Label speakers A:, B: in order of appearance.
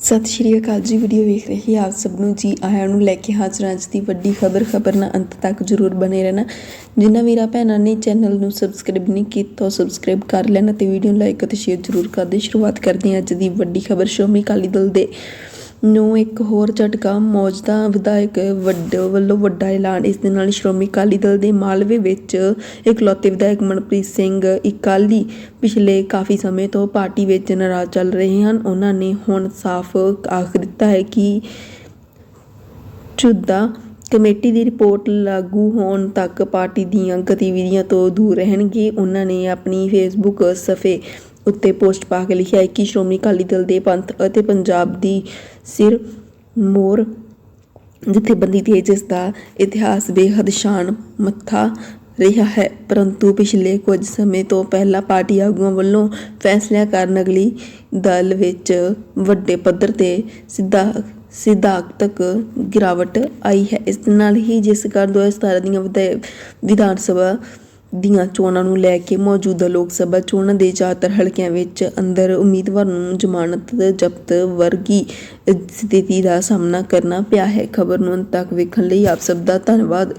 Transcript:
A: ਸਤਿ ਸ਼੍ਰੀ ਅਕਾਲ ਜੀ, ਵੀਡੀਓ ਵੇਖ ਰਹੇ ਆਪ ਸਭ ਨੂੰ। ਜੀ ਆਇਆਂ ਨੂੰ ਲੈ ਕੇ ਹਾਜ਼ਰ ਹਾਂ ਅੱਜ ਦੀ ਵੱਡੀ ਖਬਰ। ਖਬਰ ਨਾਲ ਅੰਤ ਤੱਕ ਜਰੂਰ ਬਨੇ ਰਹਿਣਾ। ਜਿਨ੍ਹਾਂ ਵੀਰਾਂ ਭੈਣਾਂ ਨੇ ਚੈਨਲ ਨੂੰ ਸਬਸਕ੍ਰਾਈਬ ਨਹੀਂ ਕੀਤਾ, ਉਹ ਸਬਸਕ੍ਰਾਈਬ ਕਰ ਲੈਣਾ ਤੇ ਵੀਡੀਓ ਨੂੰ ਲਾਈਕ ਅਤੇ ਸ਼ੇਅਰ ਜਰੂਰ ਕਰਦੇ ਸ਼ੁਰੂਆਤ ਕਰਦੇ ਹਾਂ ਅੱਜ ਦੀ ਵੱਡੀ ਖਬਰ। ਸ਼੍ਰੋਮਣੀ ਅਕਾਲੀ ਦਲ ਦੇ ਨੂੰ ਇੱਕ ਹੋਰ ਝਟਕਾ, ਮੌਜਦਾ ਵਿਧਾਇਕ ਵੱਡ ਵੱਲੋਂ ਵੱਡਾ ਐਲਾਨ। ਇਸ ਦੇ ਨਾਲ ਸ਼੍ਰੋਮਣੀ ਅਕਾਲੀ ਦਲ ਦੇ ਮਾਲਵੇ ਵਿੱਚ ਇਕਲੌਤੇ ਵਿਧਾਇਕ ਮਨਪ੍ਰੀਤ ਸਿੰਘ ਇਕਾਲੀ ਪਿਛਲੇ ਕਾਫੀ ਸਮੇਂ ਤੋਂ ਪਾਰਟੀ ਵਿੱਚ ਨਾਰਾਜ਼ ਚੱਲ ਰਹੇ ਹਨ। ਉਹਨਾਂ ਨੇ ਹੁਣ ਸਾਫ਼ ਆਖ ਦਿੱਤਾ ਹੈ ਕਿ ਚੁੱਦਾ ਕਮੇਟੀ ਦੀ ਰਿਪੋਰਟ ਲਾਗੂ ਹੋਣ ਤੱਕ ਪਾਰਟੀ ਦੀਆਂ ਗਤੀਵਿਧੀਆਂ ਤੋਂ ਦੂਰ ਰਹਿਣਗੇ। ਉਹਨਾਂ ਨੇ ਆਪਣੀ ਫੇਸਬੁੱਕ ਸਫੇ ਉੱਤੇ ਪੋਸਟ ਪਾ ਕੇ ਲਿਖਿਆ ਹੈ ਕਿ ਸ਼੍ਰੋਮਣੀ ਅਕਾਲੀ ਦਲ ਦੇ ਪੰਥ ਅਤੇ ਪੰਜਾਬ ਦੀ ਸਿਰ ਮੋਰ ਜਥੇਬੰਦੀ ਤੇ ਜਿਸ ਦਾ ਇਤਿਹਾਸ ਬੇਹੱਦ ਸ਼ਾਨ ਮੱਥਾ ਰਿਹਾ ਹੈ। ਪਰੰਤੂ ਪਿਛਲੇ ਕੁਝ ਸਮੇਂ ਤੋਂ ਪਹਿਲਾਂ ਪਾਰਟੀ ਆਗੂਆਂ ਵੱਲੋਂ ਫੈਸਲਿਆਂ ਕਾਰਨ ਅਗਲੀ ਦਲ ਵਿੱਚ ਵੱਡੇ ਪੱਧਰ ਤੇ ਸਿੱਧਾ, ਸਿਧਾਂਤਕ ਗਿਰਾਵਟ ਆਈ ਹੈ। ਇਸ ਨਾਲ ਹੀ ਜਿਸ ਕਾਰਨ 2017 ਦੀਆਂ ਵਿਧਾਇ- ਵਿਧਾਨ ਸਭਾ ਦੀਆਂ ਚੋਣਾਂ ਨੂੰ ਲੈ ਕੇ ਮੌਜੂਦਾ ਲੋਕ ਸਭਾ ਚੋਣਾਂ ਦੇ ਜ਼ਿਆਦਾਤਰ ਹਲਕਿਆਂ ਵਿੱਚ ਅੰਦਰ ਉਮੀਦਵਾਰ ਨੂੰ ਜ਼ਮਾਨਤ ਜ਼ਬਤ ਵਰਗੀ ਸਥਿਤੀ ਦਾ ਸਾਹਮਣਾ ਕਰਨਾ ਪਿਆ ਹੈ। ਖਬਰ ਨੂੰ ਅੰਤ ਤੱਕ ਵੇਖਣ ਲਈ ਆਪ ਸਭ ਦਾ ਧੰਨਵਾਦ।